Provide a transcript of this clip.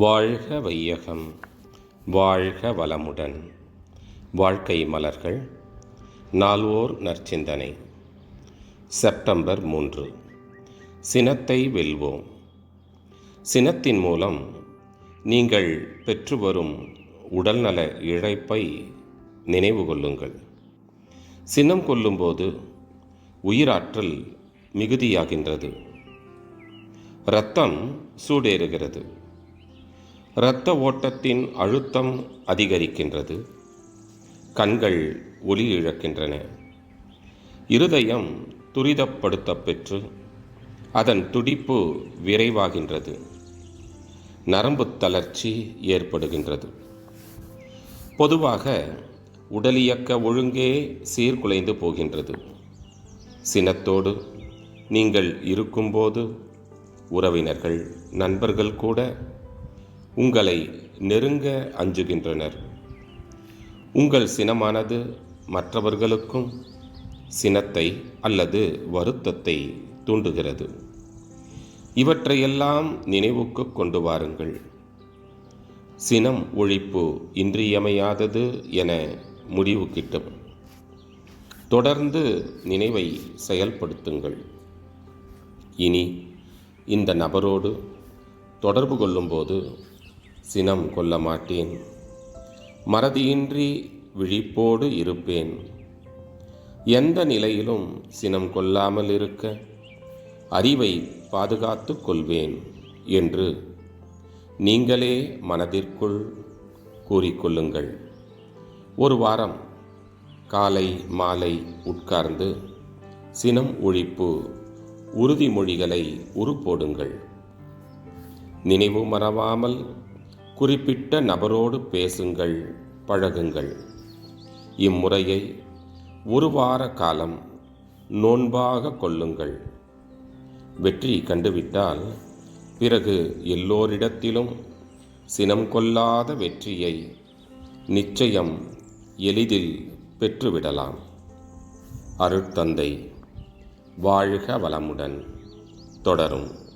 வாழ்க வையகம் வாழ்க வளமுடன். வாழ்க்கை மலர்கள் நால்வோர் நற்சிந்தனை. செப்டம்பர் மூன்று. சினத்தை வெல்வோம். சினத்தின் மூலம் நீங்கள் பெற்று வரும் உடல்நல இழைப்பை நினைவு கொள்ளுங்கள். சினம் கொள்ளும்போது உயிராற்றல் மிகுதியாகின்றது. இரத்தம் சூடேறுகிறது. இரத்த ஓட்டத்தின் அழுத்தம் அதிகரிக்கின்றது. கண்கள் ஒளி இழக்கின்றன. இருதயம் துரிதப்படுத்த பெற்று அதன் துடிப்பு விரைவாகின்றது. நரம்பு தளர்ச்சி ஏற்படுகின்றது. பொதுவாக உடலியக்க ஒழுங்கே சீர்குலைந்து போகின்றது. சினத்தோடு நீங்கள் இருக்கும்போது உறவினர்கள் நண்பர்கள் கூட உங்களை நெருங்க அஞ்சுகின்றனர். உங்கள் சினமானது மற்றவர்களுக்கும் சினத்தை அல்லது வருத்தத்தை தூண்டுகிறது. இவற்றையெல்லாம் நினைவுக்கு கொண்டு வாருங்கள். சினம் ஒழிப்பு இன்றியமையாதது என முடிவு கிட்டும் தொடர்ந்து நினைவை செயல்படுத்துங்கள். இனி இந்த நபரோடு தொடர்பு கொள்ளும்போது சினம் கொள்ள மாட்டேன். மறதியின்றி விழிப்போடு இருப்பேன். எந்த நிலையிலும் சினம் கொள்ளாமல் இருக்க அறிவை பாதுகாத்து கொள்வேன் என்று நீங்களே மனதிற்குள் கூறிக்கொள்ளுங்கள். ஒரு வாரம் காலை மாலை உட்கார்ந்து சினம் ஒழிப்பு உறுதிமொழிகளை உருப்போடுங்கள். நினைவு மறவாமல் குறிப்பிட்ட நபரோடு பேசுங்கள் பழகுங்கள். இம்முறையை ஒரு வார காலம் நோன்பாக கொள்ளுங்கள். வெற்றி கண்டுவிட்டால் பிறகு எல்லோரிடத்திலும் சினம் கொள்ளாத வெற்றியை நிச்சயம் எளிதில் பெற்றுவிடலாம். அருட்தந்தை வாழ்க வளமுடன். தொடரும்.